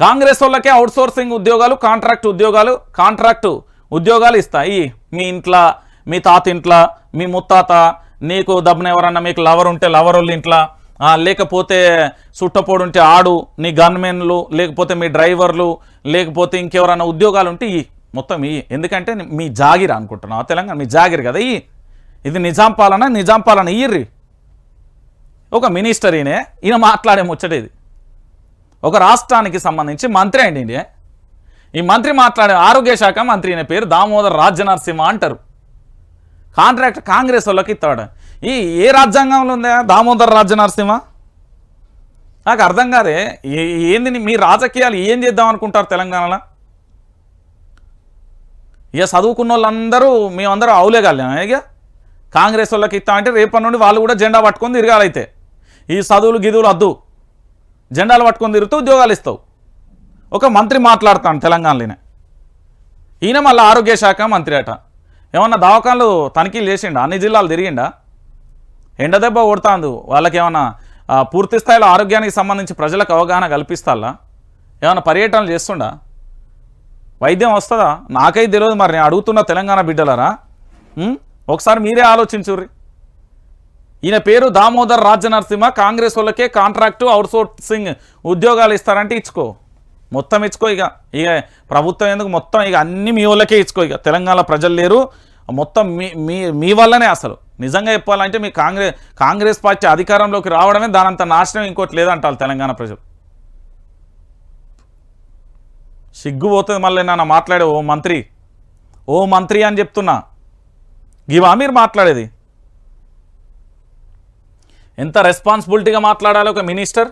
కాంగ్రెస్ వాళ్ళకే outsourcing ఉద్యోగాలు contract ఉద్యోగాలు కాంట్రాక్టు ఉద్యోగాలు ఇస్తాయి మీ ఇంట్లో మీ తాత ఇంట్లో మీ ముత్తాత నీకు దబ్బున ఎవరన్నా మీకు లవర్ ఉంటే లవర్ వాళ్ళ ఇంట్లో లేకపోతే సుట్టపోడు ఉంటే ఆడు నీ గన్మెన్లు లేకపోతే మీ డ్రైవర్లు లేకపోతే ఇంకెవరైనా ఉద్యోగాలు ఉంటే ఇయ్యి మొత్తం ఇయ్యి ఎందుకంటే మీ జాగిర్ అనుకుంటున్నావు తెలంగాణ మీ జాగిర్ కదా ఇయ్యి ఇది నిజాం పాలన నిజాం పాలన ఇయ్యర్రి. ఒక మినిస్టర్ ఈయనే ఈయన మాట్లాడే ముచ్చటేది ఒక రాష్ట్రానికి సంబంధించి మంత్రి అండి ఈ మంత్రి మాట్లాడే ఆరోగ్య శాఖ మంత్రి అనే పేరు దామోదర్ రాజనరసింహ అంటారు. కాంట్రాక్ట్ కాంగ్రెస్ వాళ్ళకి ఇస్తాడు. ఈ ఏ రాజ్యాంగంలో ఉందా దామోదర్ రాజనరసింహ నాకు అర్థం కాదే. ఏంది మీ రాజకీయాలు ఏం చేద్దాం అనుకుంటారు తెలంగాణలో? ఇక చదువుకున్న వాళ్ళందరూ మేమందరూ అవులేగలం ఇక కాంగ్రెస్ వాళ్ళకి ఇస్తామంటే రేపటి నుండి వాళ్ళు కూడా జెండా పట్టుకొని తిరగాలైతే ఈ చదువులు గిదువులు అద్దు. జెండాలు పట్టుకొని తిరుగుతూ ఉద్యోగాలు ఇస్తావు. ఒక మంత్రి మాట్లాడతాను తెలంగాణలోనే. ఈయన మళ్ళీ ఆరోగ్య శాఖ మంత్రి అట. ఏమన్నా దవాఖాన్లు తనిఖీలు చేసిండా? అన్ని జిల్లాలు తిరిగిండా? ఎండ దెబ్బ కొడుతాందు. వాళ్ళకి ఏమన్నా పూర్తి స్థాయిలో ఆరోగ్యానికి సంబంధించి ప్రజలకు అవగాహన కల్పిస్తాలా? ఏమన్నా పర్యటనలు చేస్తుండా? వైద్యం వస్తుందా? నాకైతే తెలియదు మరి నేను అడుగుతున్న తెలంగాణ బిడ్డలరా? ఒకసారి మీరే ఆలోచించుర్రి. ఈయన పేరు దామోదర్ రాజనరసింహ. కాంగ్రెస్ వాళ్ళకే కాంట్రాక్టు అవుట్సోర్సింగ్ ఉద్యోగాలు ఇస్తారంటే ఇచ్చుకో. మొత్తం ఇచ్చుకో ఇక. ఇక ప్రభుత్వం ఎందుకు మొత్తం ఇక అన్ని మీ వాళ్ళకే ఇచ్చుకో ఇక. తెలంగాణ ప్రజలు లేరు. మొత్తం మీ మీ మీ వల్లనే అసలు. నిజంగా చెప్పాలంటే మీ కాంగ్రెస్ కాంగ్రెస్ పార్టీ అధికారంలోకి రావడమే దానంత నాశనం ఇంకోటి లేదంటారు తెలంగాణ ప్రజలు. సిగ్గుపోతుంది మళ్ళీ నాన్న మాట్లాడే ఓ మంత్రి. ఓ మంత్రి అని చెప్తున్నా. ఇవా మీరు మాట్లాడేది? ఎంత రెస్పాన్సిబిలిటీగా మాట్లాడాలి ఒక మినిస్టర్